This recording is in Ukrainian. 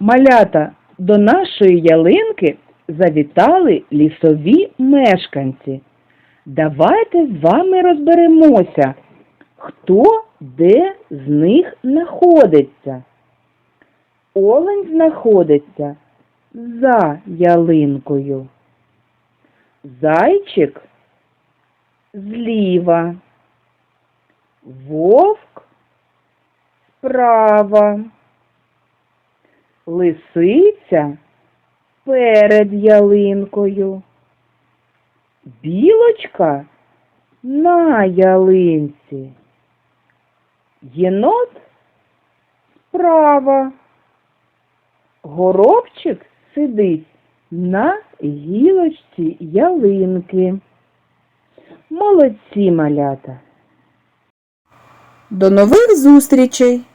Малята, до нашої ялинки завітали лісові мешканці. Давайте з вами розберемося, хто де з них знаходиться. Олень знаходиться за ялинкою. Зайчик зліва. Вовк справа. Лисиця перед ялинкою. Білочка на ялинці. Єнот справа. Горобчик сидить на гілочці ялинки. Молодці малята. До нових зустрічей!